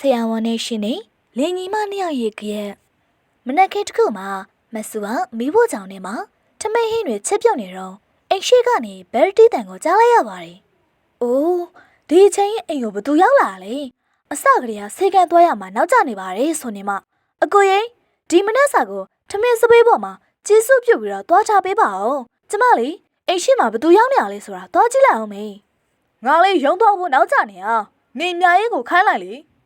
ဆရာဝန်နဲ့ရှင်နေလင်ညီမနှစ်ယောက်ရေကရက်မနက်ခင်းတစ်ခုမှာမဆူကမိဖို့ကြောင့်နေမှာထမင်းဟင်းတွေချက်ပြုတ်နေတော့အိမ်ရှိကနေဘယ်တီတန်ကိုကြားလိုက်ရပါတယ်။အိုးဒီအချိန်အိမ်ကိုဘသူရောက်လာလဲ။အစကတည်းကဆေးကန်သွားရမှာနောက်ကျနေပါတယ်ဆိုနေမှအကိုရင်ဒီမနက်စာကိုထမင်းစပေးပေါ်မှာကျေးဇူးပြုတ်ပြီးတော့သွားချပေးပါအောင်။ကျမလေးအိမ်ရှိမှာဘသူရောက်နေရလဲဆိုတာသွားကြည့်လိုက်အောင်မေ။ငါလေးရုံသွားဖို့နောက်ကျနေအောင်။နေညာရေးကိုခိုင်းလိုက်လေ။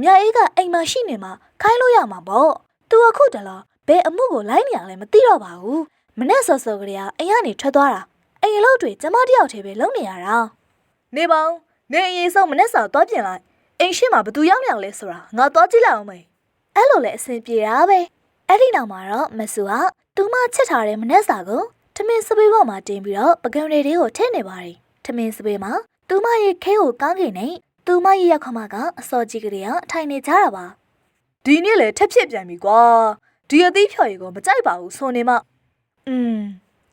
မြအေးကအိမ်မှာရှိနေမှာခိုင်းလို့ရမှာပေါ့။ तू အခုတလားဘယ်အမှုကိုလိုက်နေရလဲမသိတော့ပါဘူး။မနဲ့စောစောကလေးကအိမ်ကနေထွက်သွားတာ။အိမ်အလုပ်တွေကျမတယောက်တည်းပဲလုပ်နေရတာ။နေပါဦး။နေအရင်ဆုံးမနဲ့စာသွားပြင်လိုက်။အိမ်ရှိမှာဘသူရောက်နေရလဲဆိုတာငါသွားကြည့်လိုက်အောင်မေ။အဲ့လိုလဲအဆင်ပြေတာပဲ။အဲ့ဒီနောက်မှာတော့မဆူကသူမချက်ထားတဲ့မနဲ့စာကိုထမင်းစပေးပေါ်မှာတင်ပြီးတော့ပကံတွေတွေကိုထည့်နေပါတယ်။ထမင်းစပေးမှာသူမရဲ့ခဲကိုကောင်းကင်နဲ့ သူမရဲ့ရောက်ခမကအစောကြီးကလေးကထိုင်နေကြတာပါ။ဒီနေ့လေထက်ဖြစ်ပြန်ပြီကွာ။ဒီအသီးဖြော်ရီကိုမကြိုက်ပါဘူးဆိုနေမှ။อืม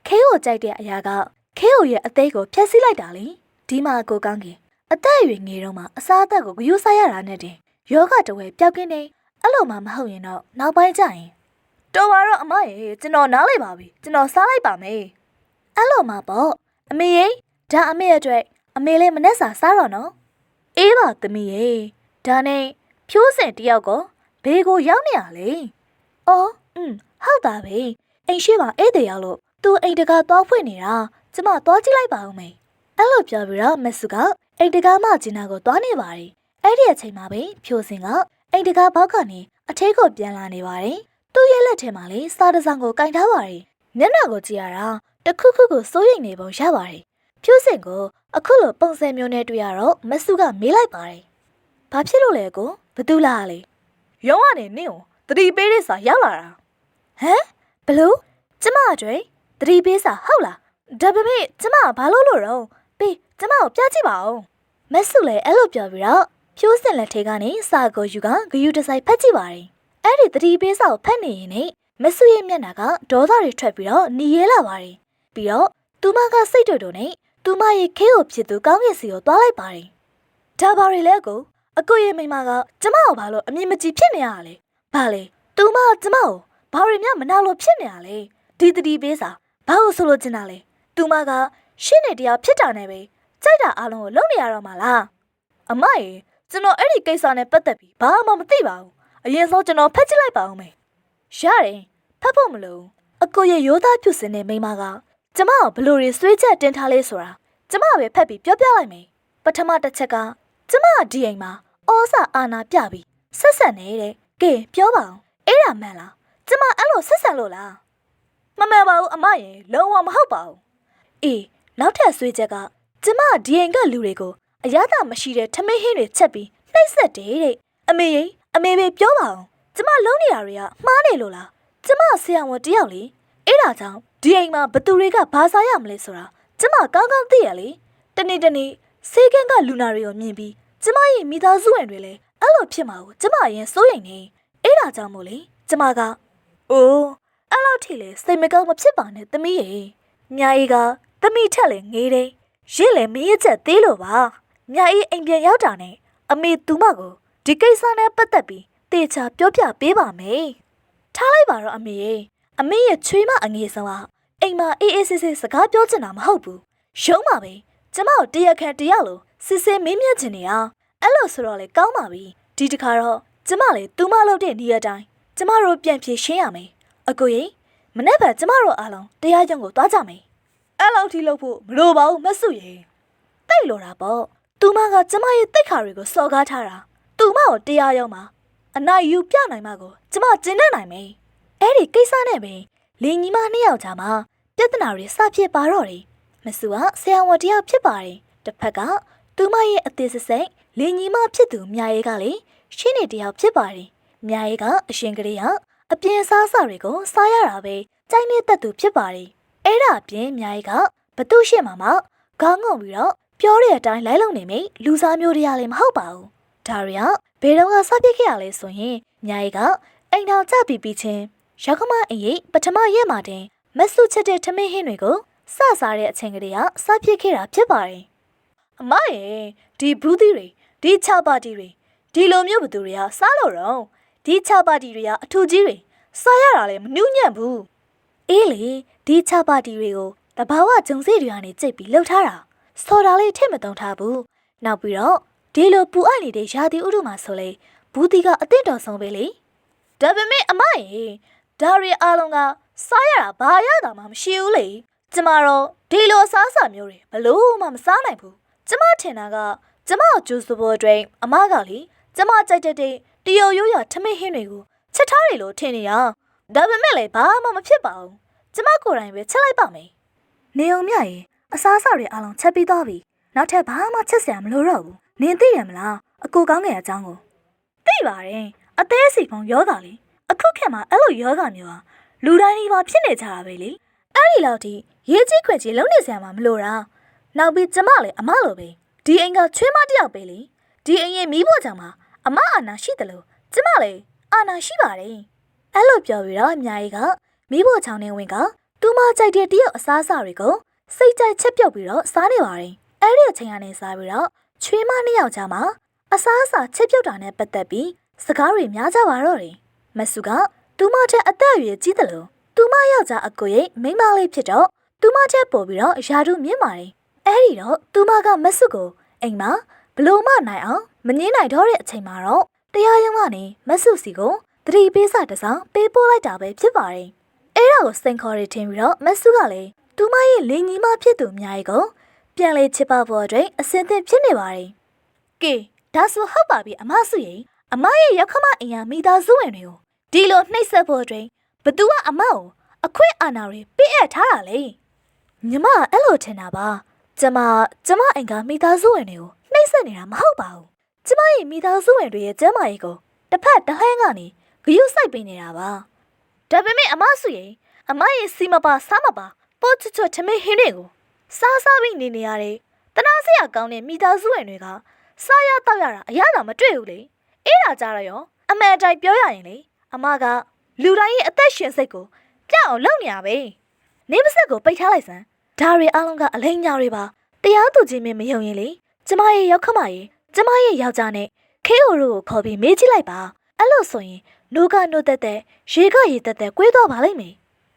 ခဲကိုကြိုက်တဲ့အရာကခဲကိုရဲ့အသေးကိုဖျက်ဆီးလိုက်တာလေ။ဒီမှာကိုကောင်းကင်အသက်အရွယ်ငယ်တော့မှအစားအသက်ကိုဂရုစိုက်ရတာနဲ့တင်ယောဂတဝဲပျောက်ကင်းနေအဲ့လိုမှမဟုတ်ရင်တော့နောက်ပိုင်းကျရင်တော်ပါတော့အမရေကျွန်တော်နားလိုက်ပါပြီကျွန်တော်စားလိုက်ပါမယ်အဲ့လိုမှပေါ့အမေရေဒါအမေရဲ့အတွက်အမေလေးမနဲ့စာစားတော့နော် အေးပါသမီးရေဒါနဲ့ဖြိုးစင်တယောက်ကဘေးကိုရောက်နေရလေ။အော်อืมဟုတ်တာပဲအိမ်ရှိပါဧည့်သည်ရောက်လို့သူအိမ်တကာသွားဖွင့်နေတာကျမသွားကြည့်လိုက်ပါဦးမေ။အဲ့လိုပြောပြီးတော့မက်ဆူကအိမ်တကာမှဂျင်နာကိုသွားနေပါတယ်။အဲ့ဒီအချိန်မှာပဲဖြိုးစင်ကအိမ်တကာဘောက်ကနေအထက်ကိုပြန်လာနေပါတယ်။သူ့ရဲ့လက်ထဲမှာလေစားတစ်စောင်ကိုကင်ထားပါတယ်။မျက်နှာကိုကြည့်ရတာတစ်ခုခုကိုစိုးရိမ်နေပုံရပါတယ်။ ဖြိုးစင်ကိုအခုလိုပုံစံမျိုးနဲ့တွေ့ရတော့မက်ဆူကမေးလိုက်ပါတယ်။ဘာဖြစ်လို့လဲကိုဘသူလားလေ။ရုံးကနေနင့်ကိုတတိပေးတဲ့စာရောက်လာတာ။ဟမ်ဘလို့ကျမအတွေ့တတိပေးစာဟုတ်လား။ဒါပေမဲ့ကျမကဘာလို့လို့တော့ပေးကျမကိုပြကြည့်ပါဦး။မက်ဆူလည်းအဲ့လိုပြောပြီးတော့ဖြိုးစင်လက်ထဲကနေစာကိုယူကဂယူတစိုက်ဖတ်ကြည့်ပါတယ်။အဲ့ဒီတတိပေးစာကိုဖတ်နေရင်နဲ့မက်ဆူရဲ့မျက်နှာကဒေါသတွေထွက်ပြီးတော့หนีရဲလာပါတယ်။ပြီးတော့သူမကစိတ်တူတူနဲ့ သူမရဲ့ခဲကိုဖြစ်သူကောင်းကင်စီကိုသွားလိုက်ပါတယ်။ဒါပါရီလဲကိုအကိုရဲ့မိမကကျမကိုဘာလို့အမြင်မကြည့်ဖြစ်နေရလဲ။ဘာလဲသူမကကျမကိုဘာရီမြမနာလို့ဖြစ်နေရလဲ။ဒီတတိပေးစာဘာလို့ဆိုလို့ချင်တာလဲ။သူမကရှင်းနေတရားဖြစ်တာနဲ့ပဲကြိုက်တာအလုံးကိုလုံနေရတော့မှာလား။အမရေကျွန်တော်အဲ့ဒီကိစ္စနဲ့ပတ်သက်ပြီးဘာမှမသိပါဘူး။အရင်ဆုံးကျွန်တော်ဖတ်ကြည့်လိုက်ပါဦးမယ်။ရတယ်ဖတ်ဖို့မလိုဘူး။အကိုရဲ့ရိုးသားပြုစင်တဲ့မိမက ကျမကိုဘလို့တွေဆွေးချက်တင်ထားလဲဆိုတာကျမပဲဖက်ပြီးပြောပြလိုက်မယ်ပထမတစ်ချက်ကကျမကဒီအိမ်မှာဩစာအာနာပြပြီးဆက်ဆက်နေတဲ့ကဲပြောပါအောင်အဲ့ဒါမှန်လားကျမအဲ့လိုဆက်ဆက်လို့လားမမှန်ပါဘူးအမရင်လုံးဝမဟုတ်ပါဘူးအေးနောက်ထပ်ဆွေးချက်ကကျမဒီအိမ်ကလူတွေကိုအရသာမရှိတဲ့ထမင်းဟင်းတွေချက်ပြီးနှိပ်စက်တယ်တဲ့အမေရင်အမေပဲပြောပါအောင်ကျမလုံးနေတာတွေကမှားနေလို့လားကျမဆရာဝန်တယောက်လေအဲ့ဒါကြောင့် ဒီအိမ်မှာဘသူတွေကဘာစားရမလဲဆိုတာကျမကောင်းကောင်းသိရလေတနေ့တနေ့စေကန်းကလူနာတွေကိုမြင်ပြီးကျမရဲ့မိသားစုဝင်တွေလည်းအဲ့လိုဖြစ်မှာကိုကျမရင်စိုးရိမ်နေအဲ့ဒါကြောင့်မို့လေကျမကအိုးအဲ့လိုထိလေစိတ်မကောင်းမဖြစ်ပါနဲ့သမီးရေမြာအေးကသမီးထက်လေငေးတယ်ရင့်လေမင်းရဲ့ချက်သေးလို့ပါမြာအေးအိမ်ပြန်ရောက်တာနဲ့အမေသူမကိုဒီကိစ္စနဲ့ပတ်သက်ပြီးတေချာပြောပြပေးပါမယ်ထားလိုက်ပါတော့အမေရေ အမေရဲ့ချွေးမအငယ်ဆုံးကအိမ်မှာအေးအေးဆေးဆေးစကားပြောချင်တာမဟုတ်ဘူးရုံးပါပဲကျမတို့တရားခံတရားလို့စစ်စစ်မင်းမြတ်ချင်နေတာအဲ့လိုဆိုတော့လေကောင်းပါပြီဒီတခါတော့ကျမလေသူမလုပ်တဲ့နေရာတိုင်းကျမတို့ပြန်ဖြေရှင်းရမယ်အကိုရင်မနေ့ကကျမတို့အားလုံးတရားရုံးကိုသွားကြမယ်အဲ့လောက်ထိလုပ်ဖို့မလိုပါဘူးမဆုရေတိတ်လို့တာပေါ့သူမကကျမရဲ့တိတ်ခါတွေကိုစော်ကားထားတာသူမကိုတရားရုံးမှာအနိုင်ယူပြနိုင်မှာကိုကျမကျင့်တတ်နိုင်မယ် အဲ့ဒီကိစ္စနဲ့ပဲလင်ညီမနှစ်ယောက်ကြားမှာပြဿနာတွေစဖြစ်ပါတော့တယ်မဆူကဆရာဝန်တယောက်ဖြစ်ပါတယ်တစ်ဖက်ကသူမရဲ့အသေးစစိတ်လင်ညီမဖြစ်သူမြာရဲကလေရှင်းနေတယောက်ဖြစ်ပါတယ်မြာရဲကအရှင်ကလေးကအပြင်စားစာတွေကိုစားရတာပဲကြိုက်နေတတ်သူဖြစ်ပါတယ်အဲ့ဒါအပြင်မြာရဲကဘသူရှင်းမှာမှခေါင်းငုံပြီးတော့ပြောတဲ့အတိုင်းလိုက်လုံနေမိလူစားမျိုးတွေကလည်းမဟုတ်ပါဘူးဒါတွေကဘယ်တော့ကစပြစ်ခဲ့ရလဲဆိုရင်မြာရဲကအိမ်တော်ကြပြီးပြီးချင်း ရောက်ကမအရေးပထမရက်မှာတင်မဆုချက်တဲ့ထမင်းဟင်းတွေကိုစစားတဲ့အချိန်ကလေးကစပြစ်ခဲ့တာဖြစ်ပါတယ်။အမရဲ့ဒီဘူးသီးတွေဒီချပါတီတွေဒီလိုမျိုးဘသူတွေကစားလို့တော့ဒီချပါတီတွေကအထူကြီးတွေစားရတာလည်းမနှူးညံ့ဘူးအေးလေဒီချပါတီတွေကိုတဘာဝဂျုံစေးတွေကနေကြိတ်ပြီးလှုပ်ထားတာစော်တာလေးထည့်မတုံထားဘူးနောက်ပြီးတော့ဒီလိုပူအပ်နေတဲ့ရာသီဥတုမှာဆိုလေဘူးတီကအသင့်တော်ဆုံးပဲလေဒါပေမဲ့အမရေ ဒါရီအားလုံးကစားရတာဘာရတာမှမရှိဘူးလေကျမတော့ဒီလိုအစားအစာမျိုးတွေဘလို့မှမစားနိုင်ဘူးကျမထင်တာကကျမကိုကျူးစဖို့အတွက်အမကလေကျမကြိုက်တဲ့တဲ့တရုတ်ရိုးရထမင်းဟင်းတွေကိုချက်ထားတယ်လို့ထင်နေရဒါပေမဲ့လည်းဘာမှမဖြစ်ပါဘူးကျမကိုယ်တိုင်ပဲချက်လိုက်ပါမယ်နေုံမြရေအစားအစာတွေအားလုံးချက်ပြီးသွားပြီနောက်ထပ်ဘာမှချက်စရာမလိုတော့ဘူးနင်သိရမလားအကူကောင်းငယ်အကြောင်းကိုသိပါတယ်အသေးစီဖုံယောဂလေ အခုခေတ်မှာအဲ့လိုယောဂမျိုးဟာလူတိုင်းဒီမှာဖြစ်နေကြတာပဲလေအဲ့ဒီလောက်ထိရေးကြီးခွက်ကြီးလုံးနေစရာမှမလိုတာနောက်ပြီးကျမလည်းအမလိုပဲဒီအိမ်ကချွေးမတစ်ယောက်ပဲလေဒီအိမ်ရဲ့မိဖို့ကြောင့်မှာအမအာနာရှိတယ်လို့ကျမလည်းအာနာရှိပါတယ်အဲ့လိုပြောပြီးတော့အများကြီးကမိဖို့ချောင်းနေဝင်ကသူမကြိုက်တဲ့တယောက်အစားအစာတွေကိုစိတ်ကြိုက်ချက်ပြုတ်ပြီးတော့စားနေပါတယ်အဲ့ဒီအချိန်ကနေစားပြီးတော့ချွေးမနှစ်ယောက်ကြားမှာအစားအစာချက်ပြုတ်တာနဲ့ပတ်သက်ပြီးစကားတွေများကြပါတော့တယ် မဆုကသူမထက်အသက်အရွယ်ကြီးတယ်လို့သူမယောက်ျားအကိုရဲ့မိန်းမလေးဖြစ်တော့သူမထက်ပို့ပြီးတော့ယာတုမြင့်ပါတယ်အဲ့ဒီတော့သူမကမဆုကိုအိမ်မှာဘလို့မနိုင်အောင်မငင်းနိုင်တော့တဲ့အချိန်မှာတော့တရားရုံးကနေမဆုစီကိုတတိပေးစာတစ်စောင်ပေးပို့လိုက်တာပဲဖြစ်ပါတယ်အဲ့ဒါကိုစိန်ခေါ်ရထင်ပြီးတော့မဆုကလည်းသူမရဲ့လင်ကြီးမဖြစ်သူအများကြီးကိုပြန်လေချစ်ပါဖို့အတွက်အစင်သင့်ဖြစ်နေပါတယ်ကဲဒါဆိုဟုတ်ပါပြီအမဆုရင်အမရဲ့ရောက်ခမအင်ယာမိသားစုဝင်တွေကို ဒီလိုနှိပ်စက်ဖို့အတွက်ဘသူကအမကိုအခွင့်အာဏာတွေပေးအပ်ထားတာလေညီမကအဲ့လိုထင်တာပါကျမကျမအိမ်ကမိသားစုဝင်တွေကိုနှိပ်စက်နေတာမဟုတ်ပါဘူးကျမရဲ့မိသားစုဝင်တွေရဲ့ကျမ်းမာရေးကိုတစ်ဖက်တစ်ဟန်းကနေဂရုစိုက်ပေးနေတာပါဒါပေမဲ့အမဆုရင်အမရဲ့စီမပါစားမပါပို့ချွတ်ချွတ်ထမင်းဟင်းတွေကိုစားစားပြီးနေနေရတယ်တနာစရာကောင်းတဲ့မိသားစုဝင်တွေကစားရတော့ရတာအရသာမတွေ့ဘူးလေအဲ့ဒါကြတော့ရောအမှန်အတိုင်းပြောရရင်လေ အမကလူတိုင်းရဲ့အသက်ရှင်စိတ်ကိုပြောင်းအောင်လုပ်နေရပဲနေပစက်ကိုပိတ်ထားလိုက်စမ်းဒါတွေအားလုံးကအလိမ်ညာတွေပါတရားသူချင်းမင်းမယုံရင်လေကျမရဲ့ရောက်ခမရဲ့ကျမရဲ့ယောက်ျားနဲ့ခေအိုတို့ကိုခေါ်ပြီးမေးကြည့်လိုက်ပါအဲ့လို့ဆိုရင်နိုးကနိုးတက်တက်ရေကရေတက်တက်ကွေးတော့ပါလိမ့်မယ်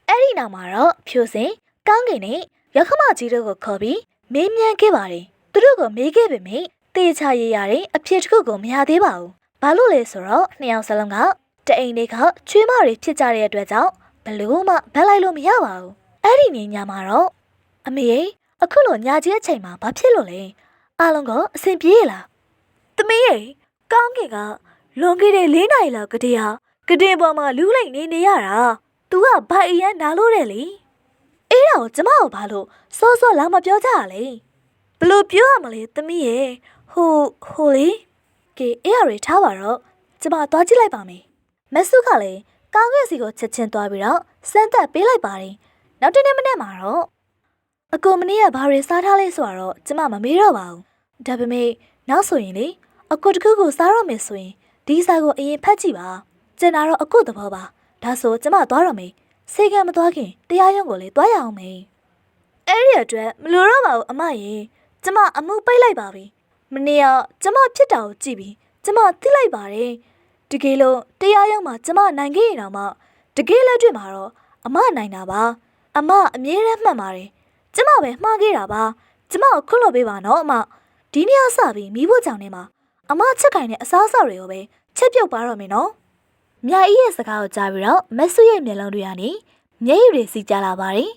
အဲ့ဒီနောက်မှာတော့ဖြိုစင်ကောင်းကင်နဲ့ရောက်ခမကြီးတို့ကိုခေါ်ပြီးမေးမြန်းခဲ့ပါတယ်သူတို့ကမေးခဲ့ပေမဲ့တေချာရရတဲ့အဖြစ်တစ်ခုကိုမရသေးပါဘူးဘာလို့လဲဆိုတော့နှစ်ယောက်စလုံးက တအိမ်တွေကချွေးမတွေဖြစ်ကြတဲ့အတွက်ကြောင့်ဘလို့မှဗက်လိုက်လို့မရပါဘူးအဲ့ဒီနေညမှာတော့အမေရေအခုလိုညာကြီးအချိန်မှာဘာဖြစ်လို့လဲအားလုံးကအဆင်ပြေလားသမီးရေကောင်းကင်ကလွန်ခဲ့တဲ့၄နာရီလောက်ကတည်းကကတင်ပေါ်မှာလူးလိုက်နေနေရတာ तू ကဘာအရန်နာလို့တဲ့လေအဲ့ဒါကိုကျမကိုဘာလို့စောစောလာမပြောကြရလဲဘလို့ပြောရမလဲသမီးရေဟိုဟိုလေကဲအဲ့ရတွေထားပါတော့ကျမသွားကြည့်လိုက်ပါမယ် မဆုကလည်းကောင်းကင်စီကိုချက်ချင်းသွားပြီးတော့စမ်းသက်ပေးလိုက်ပါတယ်နောက်တစ်နေ့မနေ့မှာတော့အကူမနေ့ကဘာတွေစားထားလဲဆိုတော့ကျမမမေးတော့ပါဘူးဒါပေမဲ့နောက်ဆိုရင်လေအကူတစ်ခုကိုစားရမယ်ဆိုရင်ဒီစာကိုအရင်ဖတ်ကြည့်ပါကျင်တာတော့အကူသဘောပါဒါဆိုကျမသွားရမယ်စေကံမသွားခင်တရားရုံးကိုလည်းသွားရအောင်မယ်အဲ့ဒီအတွက်မလိုတော့ပါဘူးအမရေကျမအမှုပိတ်လိုက်ပါပြီမနေ့ကကျမဖြစ်တာကိုကြည့်ပြီးကျမသိလိုက်ပါတယ် တကယ်လို့တရားရုံးမှာကျမနိုင်ခဲ့ရင်တော့မှတကယ်လက်တွေ့မှာတော့အမနိုင်တာပါအမအမြဲတမ်းမှတ်ပါတယ်ကျမပဲမှားခဲ့တာပါကျမကိုခွလို့ပေးပါနော်အမဒီနေ့အစပြီးမိဖို့ကြောင့်နေမှာအမချက်ကင်တဲ့အစားအစာတွေကိုပဲချက်ပြုတ်ပါတော့မယ်နော်မြာအီရဲ့စကားကိုကြားပြီးတော့မက်ဆုရဲ့မျက်လုံးတွေကနေမျက်ရည်တွေစီးကြလာပါတယ်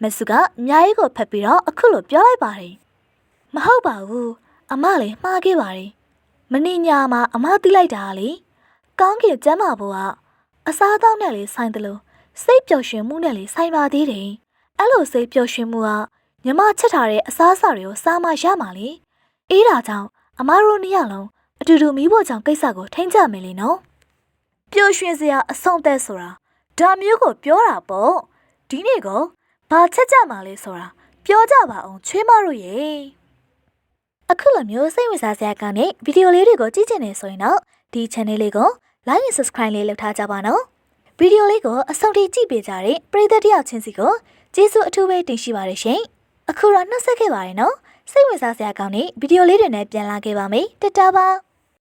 မက်ဆုကမြာအီကိုဖက်ပြီးတော့အခုလိုပြောလိုက်ပါတယ်မဟုတ်ပါဘူးအမလည်းမှားခဲ့ပါတယ်မင်းညာမှာအမသိလိုက်တာလေ ကောင်းကင်ကျမ်းမာဖို့ကအစားအသောက်နဲ့လေဆိုင်တယ်လို့စိတ်ပျော်ရွှင်မှုနဲ့လေဆိုင်ပါသေးတယ်အဲ့လိုစိတ်ပျော်ရွှင်မှုကညီမချက်ထားတဲ့အစားအစာတွေကိုစားမှရမှာလေအေးဒါကြောင့်အမတို့နှစ်ယောက်လုံးအတူတူမိဖို့ကြောင့်ကိစ္စကိုထိန်းကြမယ်လေနော်ပျော်ရွှင်စရာအဆုံးသက်ဆိုတာဒါမျိုးကိုပြောတာပေါ့ဒီနေ့ကဘာချက်ကြမှာလဲဆိုတာပြောကြပါအောင်ချွေးမတို့ရေအခုလိုမျိုးစိတ်ဝင်စားစရာကောင်းတဲ့ဗီဒီယိုလေးတွေကိုကြည့်ချင်နေဆိုရင်တော့ဒီ channel လေးကို like and subscribe လေးလုပ်ထားကြပါနော်ဗီဒီယိုလေးကိုအဆုံးထိကြည့်ပေးကြတဲ့ပရိသတ်တယောက်ချင်းစီကိုကျေးဇူးအထူးပဲတင်ရှိပါတယ်ရှင်အခုတော့နှုတ်ဆက်ခဲ့ပါတယ်နော်စိတ်ဝင်စားစရာကောင်းတဲ့ဗီဒီယိုလေးတွေနဲ့ပြန်လာခဲ့ပါမယ်တတပါ